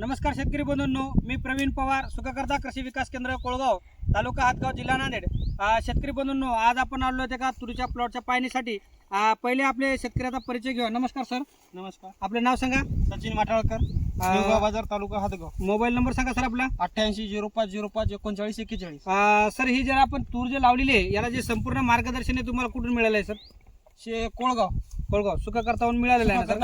नमस्कार शेतकरी बंधूंनो मी प्रवीण पवार सुखकर्ता कृषी विकास केंद्र कोळगाव तालुका हातगाव जिल्हा नांदेड. शेतकरी बंधूंनो आज आपण आलो होते का तुरीच्या प्लॉटच्या पाहणीसाठी. पहिले आपले शेतकऱ्याचा परिचय घेऊ नमस्कार सर. नमस्कार. आपले नाव सांगा. सचिन देवगाव बाजार तालुका हातगाव. मोबाईल नंबर सांगा सर आपला. अठ्ठ्याऐंशी झिरो पाच झिरो पाच एकोणचाळीस एक्केचाळीस. अ, सर ही जर आपण तूर जे लावलेली आहे याला जे संपूर्ण मार्गदर्शन आहे तुम्हाला कुठून मिळालं आहे सर? शे कोळगाव. कोळगाव सुखकर्ताहून मिळालेलं आहे ना सर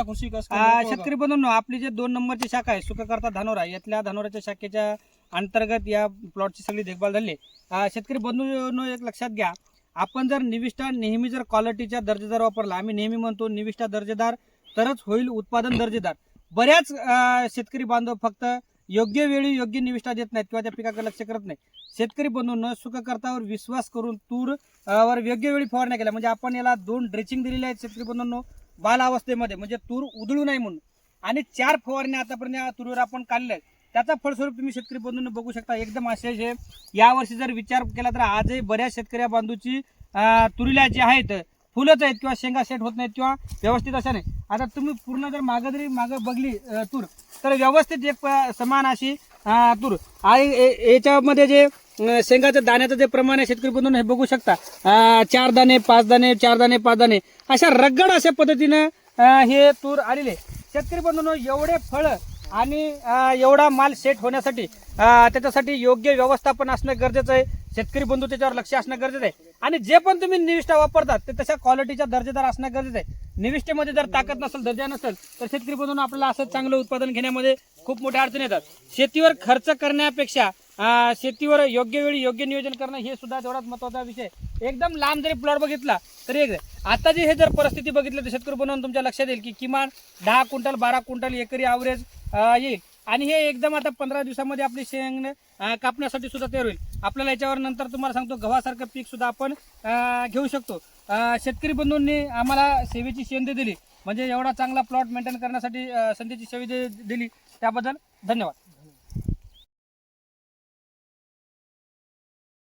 आ. शेतकरी बंधूंनो आपली जे दोन नंबरची शाखा आहे सुखकर्ता धानोरा यातल्या धानोराच्या शाखेच्या अंतर्गत या प्लॉटची सगळी देखभाल झाली आहे. आ, शेतकरी बंधूंनो एक लक्षात घ्या आपण जर निविष्ठा नेहमी जर क्वालिटीच्या दर्जेदार वापरला आम्ही नेहमी म्हणतो निविष्ठा दर्जेदार तरच होईल उत्पादन दर्जेदार बऱ्याच आ, शेतकरी बांधव फक्त योग्य वेळी योग्य निविष्ठा देत नाहीत किंवा त्या पिकाकडे लक्ष करत नाही शेतकरी बंधून सुखकर्तावर विश्वास करून तूर वर योग्य वेळी फवारण्या केल्या. म्हणजे आपण याला दोन ड्रेचिंग दिलेले आहेत शेतकरी बंधूंनो बाल अवस्थेमध्ये. म्हणजे तूर उधळू नाही म्हणून. आणि चार फवारण्या आतापर्यंत या तुरीवर आपण काढल्या आहेत त्याचा फळस्वरूप तुम्ही शेतकरी बंधूंनी बघू शकता. एकदम असे जे यावर्षी जर विचार केला तर आजही बऱ्याच शेतकऱ्या बांधूची तुरीला जे आहेत फुलंच आहेत किंवा शेंगा सेट होत नाहीत किंवा व्यवस्थित अशा नाही. आता तुम्ही पूर्ण जर मागं जरी मागं बघली तूर तर व्यवस्थित एक प- समान अशी तूर. आणि ए- याच्यामध्ये जे शेंगाचं दाण्याचं जे प्रमाण आहे शेतकरी बंधून हे बघू शकता. चार दाणे पाच दाणे चार दाणे पाच दाणे. अशा रगड अशा पद्धतीनं हे तूर आलेले शेतकरी बंधून एवढे फळं आणि एवढा माल सेट होण्यासाठी त्याच्यासाठी योग्य व्यवस्थापन असणं गरजेचं आहे. शेतकरी बंधू त्याच्यावर लक्ष असणं गरजेचं आहे. आणि जे पण तुम्ही निविष्ठा वापरतात ते तशा क्वालिटीच्या दर्जेदार असणं गरजेचं आहे. निविष्ठेमध्ये जर ताकद नसेल दर्जा नसेल तर शेतकरी बंधूंनो आपल्याला असं चांगलं उत्पादन घेण्यामध्ये खूप मोठ्या अडचणी येतात. शेतीवर खर्च करण्यापेक्षा शेतीवर योग्य वेळी योग्य नियोजन करणं हे सुद्धा तेवढाच महत्त्वाचा विषय. एकदम लांब जरी प्लॉट बघितला तरी एक आता जे हे जर परिस्थिती बघितली तर शेतकरी बनवून तुमच्या लक्षात येईल की किमान दहा क्विंटल बारा क्विंटल एकरी ॲव्हरेज येईल. आणि हे एकदम आता पंधरा दिवसामध्ये आपली शेंग कापण्यासाठी सुद्धा तयार होईल. आपल्याला याच्यावर नंतर तुम्हाला सांगतो गव्हासारखं पीक सुद्धा आपण घेऊ शकतो. शेतकरी बंधूंनी आम्हाला सेवेची संधी दिली. म्हणजे एवढा चांगला प्लॉट मेंटेन करण्यासाठी संधीची सेवा दिली. त्याबद्दल धन्यवाद.